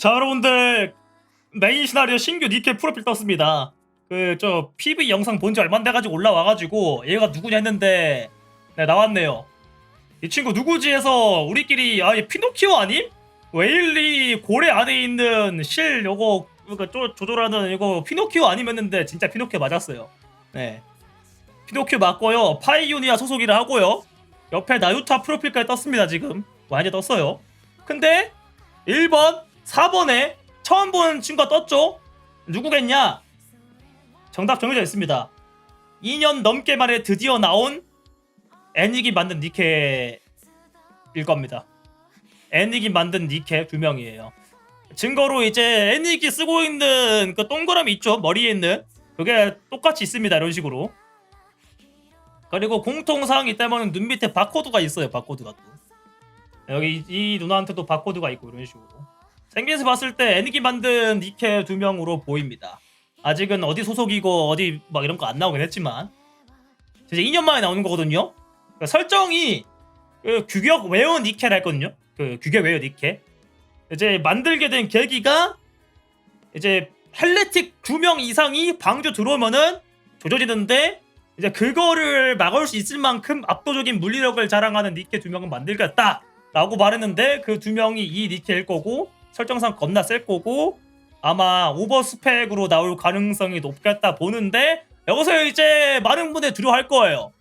자 여러분들 메인 시나리오 신규 니켈 프로필 떴습니다. 그 저 PV 영상 본 지 얼마 안 돼가지고 올라와가지고 얘가 누구냐 했는데 네, 나왔네요. 이 친구 누구지 해서 우리끼리 아얘 피노키오 아님? 웨일리 고래 안에 있는 실 요거 그러니까 쪼, 조절하는 이거 피노키오 아니면는데 진짜 피노키오 맞았어요. 네. 피노키오 맞고요. 파이오니아 소속이라 하고요. 옆에 나유타 프로필까지 떴습니다 지금. 완전 떴어요. 근데 1번, 4번에 처음 본 친구가 떴죠? 누구겠냐? 정답 정해져 있습니다. 2년 넘게 만에 드디어 나온 애닉이 만든 니케일 겁니다. 애닉이 만든 니케 두 명이에요. 증거로 이제 애닉이 쓰고 있는 그 동그라미 있죠? 머리에 있는 그게 똑같이 있습니다. 이런 식으로. 그리고 공통사항이 때문에 눈 밑에 바코드가 있어요. 바코드가 또. 여기 이, 이 누나한테도 바코드가 있고 이런 식으로. 생긴에서 봤을 때 애닉이 만든 니케 두 명으로 보입니다. 아직은 어디 소속이고 어디 막 이런 거 안 나오긴 했지만 이제 2년 만에 나오는 거거든요. 그 설정이 그 규격 웨어 니케라 했거든요. 그 규격 웨어 니케. 이제 만들게 된 계기가 이제 헬레틱 두 명 이상이 방주 들어오면은 조져지는데 이제 그거를 막을 수 있을 만큼 압도적인 물리력을 자랑하는 니케 두 명은 만들겠다라고 말했는데 그 두 명이 이 니케일 거고 설정상 겁나 셀 거고 아마 오버 스펙으로 나올 가능성이 높겠다 보는데 여기서 이제 많은 분들 두려워할 거예요.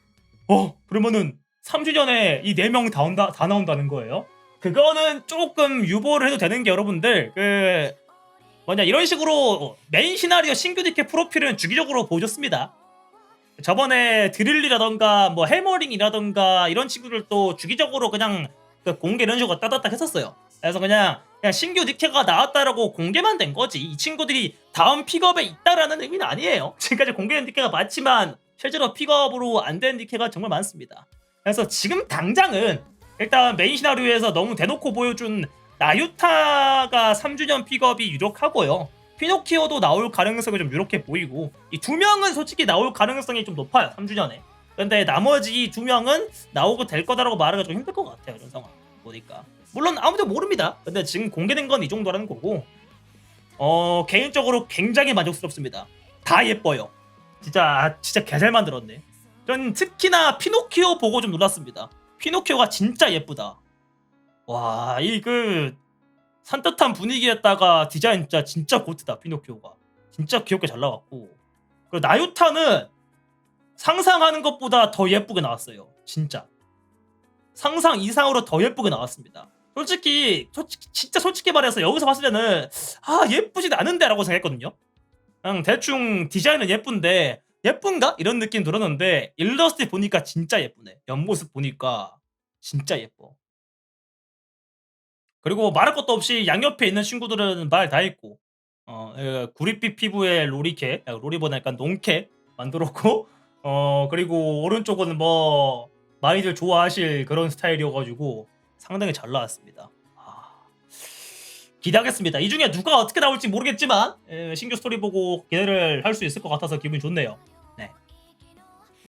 어 그러면은 3주년에 이네명다 온다 다 나온다는 거예요. 그거는 조금 유보를 해도 되는 게 여러분들 그 뭐냐 이런 식으로 메인 시나리오 신규 디켓 프로필은 주기적으로 보여줬습니다. 저번에 드릴리라던가 뭐 해머링이라던가 이런 친구들도 주기적으로 그냥 그 공개 이런 식으로 따닥따닥 했었어요. 그래서 그냥 그냥 신규 니케가 나왔다라고 공개만 된 거지. 이 친구들이 다음 픽업에 있다라는 의미는 아니에요. 지금까지 공개된 니케가 많지만 실제로 픽업으로 안된 니케가 정말 많습니다. 그래서 지금 당장은 일단 메인 시나리오에서 너무 대놓고 보여준 나유타가 3주년 픽업이 유력하고요. 피노키오도 나올 가능성이 좀 유력해 보이고 이 두 명은 솔직히 나올 가능성이 좀 높아요. 3주년에. 근데 나머지 두 명은 나오고 될 거다라고 말하기가 좀 힘들 것 같아요. 이런 상황 보니까. 물론 아무도 모릅니다. 근데 지금 공개된 건 이 정도라는 거고. 어 개인적으로 굉장히 만족스럽습니다. 다 예뻐요. 진짜 아, 진짜 개잘 만들었네. 전 특히나 피노키오 보고 좀 놀랐습니다. 피노키오가 진짜 예쁘다. 와, 이 그 산뜻한 분위기에다가 디자인 진짜 진짜 고트다 피노키오가. 진짜 귀엽게 잘 나왔고. 그리고 나유타는 상상하는 것보다 더 예쁘게 나왔어요. 진짜. 상상 이상으로 더 예쁘게 나왔습니다. 솔직히, 솔직히 진짜 솔직히 말해서 여기서 봤을 때는 아 예쁘진 않은데라고 생각했거든요. 그냥 대충 디자인은 예쁜데 예쁜가 이런 느낌 들었는데 일러스트 보니까 진짜 예쁘네. 옆모습 보니까 진짜 예뻐. 그리고 말할 것도 없이 양옆에 있는 친구들은 말 다 했고 어 예, 구릿빛 피부의 로리캐 아, 로리보다 약간 농캐 만들었고 어 그리고 오른쪽은 뭐 많이들 좋아하실 그런 스타일이어가지고 상당히 잘 나왔습니다. 아, 기대하겠습니다. 이 중에 누가 어떻게 나올지 모르겠지만 예, 신규 스토리 보고 기대를 할 수 있을 것 같아서 기분이 좋네요.